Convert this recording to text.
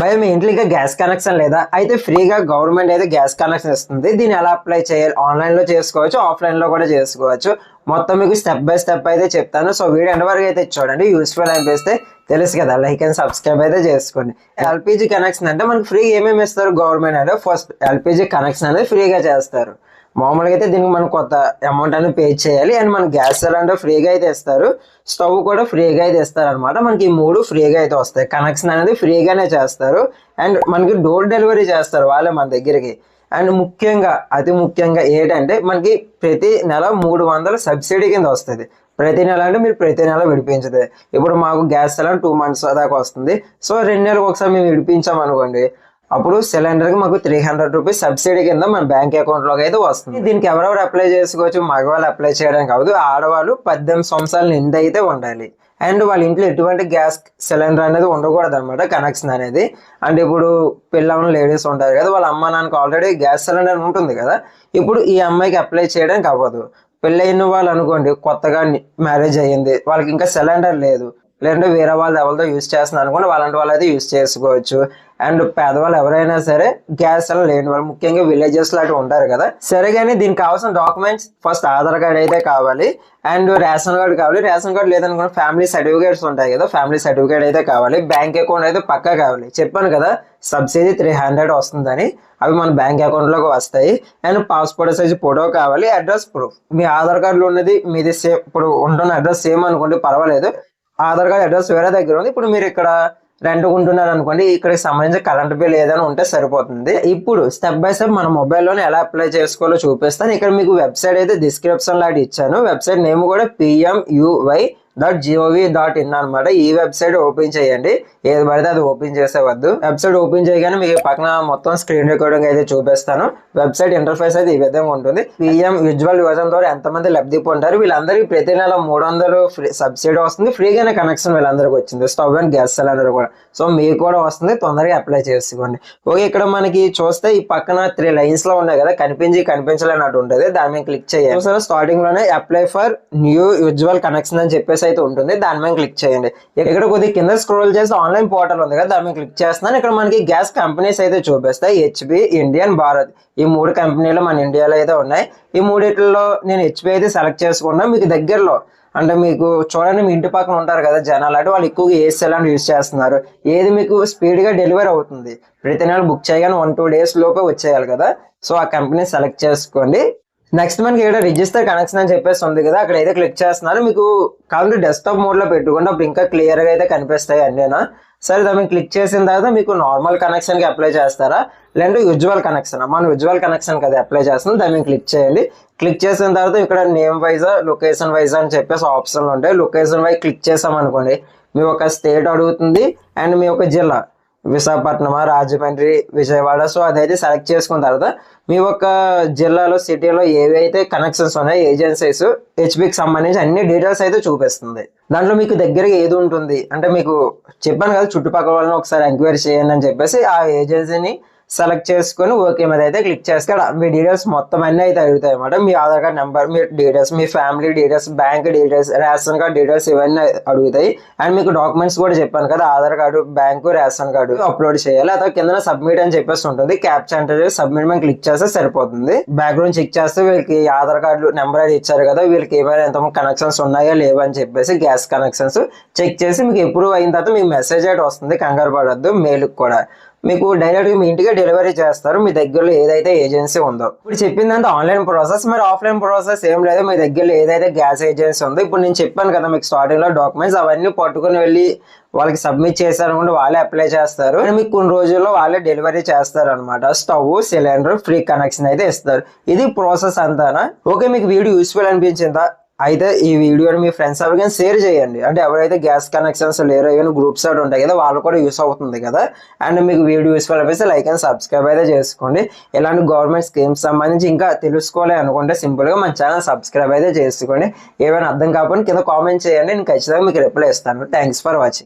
భయ మీ ఇంట్లో ఇంకా గ్యాస్ కనెక్షన్ లేదా? అయితే ఫ్రీగా గవర్నమెంట్ అయితే గ్యాస్ కనెక్షన్ ఇస్తుంది. దీన్ని ఎలా అప్లై చేయాలి? ఆన్లైన్లో చేసుకోవచ్చు ఆఫ్లైన్లో కూడా చేసుకోవచ్చు. మొత్తం మీకు స్టెప్ బై స్టెప్ అయితే చెప్తాను. సో వీడియో ఎండ్ వరకు అయితే చూడండి. యూస్ఫుల్ అనిపిస్తే తెలుసు కదా లైక్ అండ్ సబ్స్క్రైబ్ అయితే చేసుకోండి. ఎల్పిజి కనెక్షన్ అంటే మనకి ఫ్రీ ఏమేమి ఇస్తారు? గవర్నమెంట్ అంటే ఫస్ట్ ఎల్పిజి కనెక్షన్ అనేది ఫ్రీగా చేస్తారు. మామూలుగా అయితే దీనికి మనం కొత్త అమౌంట్ అనేది పే చేయాలి. అండ్ మన గ్యాస్ సిలిండర్ ఫ్రీగా అయితే ఇస్తారు. స్టవ్ కూడా ఫ్రీగా అయితే ఇస్తారు అనమాట మనకి ఈ మూడు ఫ్రీగా అయితే వస్తాయి. కనెక్షన్ అనేది ఫ్రీగానే చేస్తారు. అండ్ మనకి డోర్ డెలివరీ చేస్తారు వాళ్ళే మన దగ్గరికి. అండ్ ముఖ్యంగా అతి ముఖ్యంగా ఏంటంటే మనకి ప్రతి నెల మూడు వందల సబ్సిడీ కింద వస్తుంది. ప్రతి నెల అంటే మీరు ప్రతి నెల విడిపించదు. ఇప్పుడు మాకు గ్యాస్ సిలిండర్ టూ మంత్స్ దాకా వస్తుంది. సో రెండు నెలలకు ఒకసారి మేము విడిపించాం అనుకోండి అప్పుడు సిలిండర్కి మాకు త్రీ హండ్రెడ్ రూపీస్ సబ్సిడీ కింద మన బ్యాంక్ అకౌంట్లోకి అయితే వస్తుంది. దీనికి ఎవరెవరు అప్లై చేసుకోవచ్చు? మగవాళ్ళు అప్లై చేయడానికి కాదు ఆడవాళ్ళు పద్దెనిమిది సంవత్సరాల నిండి అయితే ఉండాలి. అండ్ వాళ్ళ ఇంట్లో ఎటువంటి గ్యాస్ సిలిండర్ అనేది ఉండకూడదు అనమాట కనెక్షన్ అనేది. అంటే ఇప్పుడు పిల్లలు లేడీస్ ఉంటారు కదా వాళ్ళ అమ్మ నాన్నకి ఆల్రెడీ గ్యాస్ సిలిండర్ ఉంటుంది కదా ఇప్పుడు ఈ అమ్మాయికి అప్లై చేయడానికి అవ్వదు పెళ్ళైన వాళ్ళు అనుకోండి కొత్తగా మ్యారేజ్ అయ్యింది వాళ్ళకి ఇంకా సిలిండర్ లేదు. లేదంటే వేరే వాళ్ళు ఎవరితో యూజ్ చేస్తున్నారు అనుకోండి వాళ్ళంటి వాళ్ళు అయితే యూజ్ చేసుకోవచ్చు. అండ్ పేదవాళ్ళు ఎవరైనా సరే గ్యాస్ అలా లేని వాళ్ళు ముఖ్యంగా విలేజెస్ లాంటివి ఉంటారు కదా. సరే కానీ దీనికి కావాల్సిన డాక్యుమెంట్స్ ఫస్ట్ ఆధార్ కార్డ్ అయితే కావాలి. అండ్ రేషన్ కార్డు కావాలి. రేషన్ కార్డు లేదనుకున్న ఫ్యామిలీ సర్టిఫికేట్స్ ఉంటాయి కదా ఫ్యామిలీ సర్టిఫికేట్ అయితే కావాలి. బ్యాంక్ అకౌంట్ అయితే పక్కా కావాలి. చెప్పాను కదా సబ్సిడీ త్రీ హండ్రెడ్ వస్తుందని. అవి మన బ్యాంక్ అకౌంట్లోకి వస్తాయి. అండ్ పాస్పోర్ట్ సైజ్ ఫోటో కావాలి. Address proof. మీ ఆధార్ కార్డులో ఉన్నది మీది సేమ్ ఇప్పుడు ఉంటున్న అడ్రస్ సేమ్ అనుకోండి పర్వాలేదు. ఆధార్ కార్డ్ అడ్రస్ వేరే దగ్గర ఉంది. ఇప్పుడు మీరు ఇక్కడ రెంట్ ఉంటున్నారు అనుకోండి ఇక్కడికి సంబంధించిన కరెంట్ బిల్ ఏదైనా ఉంటే సరిపోతుంది. ఇప్పుడు స్టెప్ బై స్టెప్ మన మొబైల్లోనే ఎలా అప్లై చేసుకోవాలో చూపిస్తాను. ఇక్కడ మీకు వెబ్సైట్ అయితే డిస్క్రిప్షన్ లాంటి ఇచ్చాను. వెబ్సైట్ నేమ్ కూడా PMUY dot GOV dot in అనమాట ఈ వెబ్సైట్ ఓపెన్ చేయండి. ఏది పడితే అది ఓపెన్ చేసేవద్దు. వెబ్సైట్ ఓపెన్ చేయగానే మీకు పక్కన మొత్తం స్క్రీన్ రికార్డింగ్ అయితే చూపిస్తాను. వెబ్సైట్ ఇంటర్ఫేస్ అయితే ఈ విధంగా ఉంటుంది. పిఎం విజువల్ యోజన ద్వారా ఎంతమంది లబ్ధి పొందారు? వీళ్ళందరికీ ప్రతి నెల మూడు వందలు ఫ్రీ సబ్సిడీ వస్తుంది. ఫ్రీగానే కనెక్షన్ వీళ్ళందరికీ వచ్చింది. స్టవ్ అండ్ గ్యాస్ సిలిండర్ కూడా. సో మీకు కూడా వస్తుంది. తొందరగా అప్లై చేసుకోండి. ఓకే ఇక్కడ మనకి చూస్తే ఈ పక్కన త్రీ లైన్స్లో ఉన్నాయి కదా. కనిపించి కనిపించలేనట్టు ఉంటుంది. దాని మీద క్లిక్ చేయాలి సో స్టార్టింగ్లోనే apply for new usual connection అని చెప్పేసి అయితే ఉంటుంది. దాని మీద క్లిక్ చేయండి. ఇక్కడ కొద్దిగా కింద స్క్రోల్ చేసి ఆన్లైన్ పోర్టల్ ఉంది కదా దాని మీద క్లిక్ చేస్తున్నాను. ఇక్కడ మనకి గ్యాస్ కంపెనీస్ అయితే చూపిస్తాయి. హెచ్పి ఇండియన్ భారత్ ఈ మూడు కంపెనీలు మన ఇండియాలో అయితే ఉన్నాయి. ఈ మూడిట్లో నేను హెచ్పి అయితే సెలెక్ట్ చేసుకున్నా. మీకు దగ్గరలో అంటే మీకు చూడండి మీ ఇంటి పక్కన ఉంటారు కదా జనాలు అంటే వాళ్ళు ఎక్కువగా ఏసీ సిలిండర్ యూజ్ చేస్తున్నారు. ఏది మీకు స్పీడ్గా డెలివరీ అవుతుంది? ప్రతి నెల బుక్ చేయగానే వన్ టూ డేస్ లోపే వచ్చేయాలి కదా. సో ఆ కంపెనీ సెలెక్ట్ చేసుకోండి. నెక్స్ట్ మనకి ఇక్కడ రిజిస్టర్ కనెక్షన్ అని చెప్పేసి ఉంది కదా అక్కడ అయితే క్లిక్ చేస్తున్నారు. మీకు కావాలంటే డెస్క్టాప్ మోడ్లో పెట్టుకుంటే అప్పుడు ఇంకా క్లియర్గా అయితే కనిపిస్తాయి అన్నీనా. సరే దాన్ని క్లిక్ చేసిన తర్వాత మీకు నార్మల్ కనెక్షన్కి అప్లై చేస్తారా? లేదంటే యూజువల్ కనెక్షన్ మనం యూజువల్ కనెక్షన్ కదా అప్లై చేస్తున్నాం దాన్ని క్లిక్ చేయండి క్లిక్ చేసిన తర్వాత ఇక్కడ నేమ్ వైజ్ లొకేషన్ వైజ్ అని చెప్పేసి ఆప్షన్లు ఉంటాయి. లొకేషన్ వైజ్ క్లిక్ చేసాం అనుకోండి మీ ఒక స్టేట్ అడుగుతుంది అండ్ మీ ఒక జిల్లా. విశాఖపట్నమా రాజమండ్రి విజయవాడ. సో అదైతే సెలెక్ట్ చేసుకున్న తర్వాత మీ ఒక్క జిల్లాలో సిటీలో ఏవైతే కనెక్షన్స్ ఉన్నాయి ఏజెన్సీస్ హెచ్పికి సంబంధించి అన్ని డీటెయిల్స్ అయితే చూపిస్తుంది. దాంట్లో మీకు దగ్గరగా ఏది ఉంటుంది? అంటే మీకు చెప్పాను కదా చుట్టుపక్కల వాళ్ళని ఒకసారి ఎంక్వైరీ చేయండి అని చెప్పేసి ఆ ఏజెన్సీని సెలెక్ట్ చేసుకొని ఓకే మీద అయితే క్లిక్ చేస్తే మీ డీటెయిల్స్ మొత్తం అన్ని అయితే అడుగుతాయి అనమాట మీ ఆధార్ కార్డ్ నెంబర్ మీ డీటెయిల్స్ మీ family details bank details ration card details ఇవన్నీ అడుగుతాయి. అండ్ మీకు డాక్యుమెంట్స్ కూడా చెప్పాను కదా Aadhaar card bank ration card upload చేయాలి. అదే కింద సబ్మిట్ అని చెప్పేసి ఉంటుంది. క్యాప్చర్ అంటే సబ్మిట్ మేము క్లిక్ చేస్తే సరిపోతుంది. బ్యాక్గ్రౌండ్ చెక్ చేస్తే వీళ్ళకి ఆధార్ కార్డు నెంబర్ అది ఇచ్చారు కదా వీళ్ళకి ఏమైనా ఎంత కనెక్షన్స్ ఉన్నాయా లేవా అని చెప్పేసి గ్యాస్ కనెక్షన్స్ చెక్ చేసి మీకు ఎప్పుడు అయిన తర్వాత మీకు మెసేజ్ అయితే వస్తుంది. కంగారు పడద్దు మెయిల్ కూడా. మీకు డైరెక్ట్గా మీ ఇంటికే డెలివరీ చేస్తారు. మీ దగ్గరలో ఏదైతే ఏజెన్సీ ఉందో. ఇప్పుడు చెప్పిందంటే ఆన్లైన్ ప్రాసెస్ మరి ఆఫ్లైన్ ప్రాసెస్ ఏం లేదు. మీ దగ్గరలో ఏదైతే గ్యాస్ ఏజెన్సీ ఉందో ఇప్పుడు నేను చెప్పాను కదా మీకు స్టార్టింగ్లో డాక్యుమెంట్స్ అవన్నీ పట్టుకుని వెళ్ళి వాళ్ళకి సబ్మిట్ చేశారు అనుకుంటే వాళ్ళే అప్లై చేస్తారు. మీకు కొన్ని రోజుల్లో వాళ్ళే డెలివరీ చేస్తారు అనమాట స్టవ్ సిలిండర్ ఫ్రీ కనెక్షన్ అయితే ఇస్తారు. ఇది ప్రాసెస్ అంతానా? ఓకే మీకు వీడియో యూస్ఫుల్ అనిపించిందా? అయితే ఈ వీడియోని మీ ఫ్రెండ్స్ ఎవరికైనా షేర్ చేయండి. అంటే ఎవరైతే గ్యాస్ కనెక్షన్స్ లేరో ఏమైనా గ్రూప్స్ అవి ఉంటాయి కదా వాళ్ళు కూడా యూస్ అవుతుంది కదా. అండ్ మీకు వీడియో యూస్ఫుల్ అనిపిస్తే లైక్ అండ్ సబ్స్క్రైబ్ అయితే చేసుకోండి. ఇలాంటి గవర్నమెంట్ స్కీమ్స్ సంబంధించి ఇంకా తెలుసుకోవాలి అనుకుంటే సింపుల్గా మన ఛానల్ సబ్స్క్రైబ్ అయితే చేసుకోండి. ఏమైనా అర్థం కాకుండా కింద కామెంట్ చేయండి. నేను ఖచ్చితంగా మీకు రిప్లై ఇస్తాను. Thanks for watching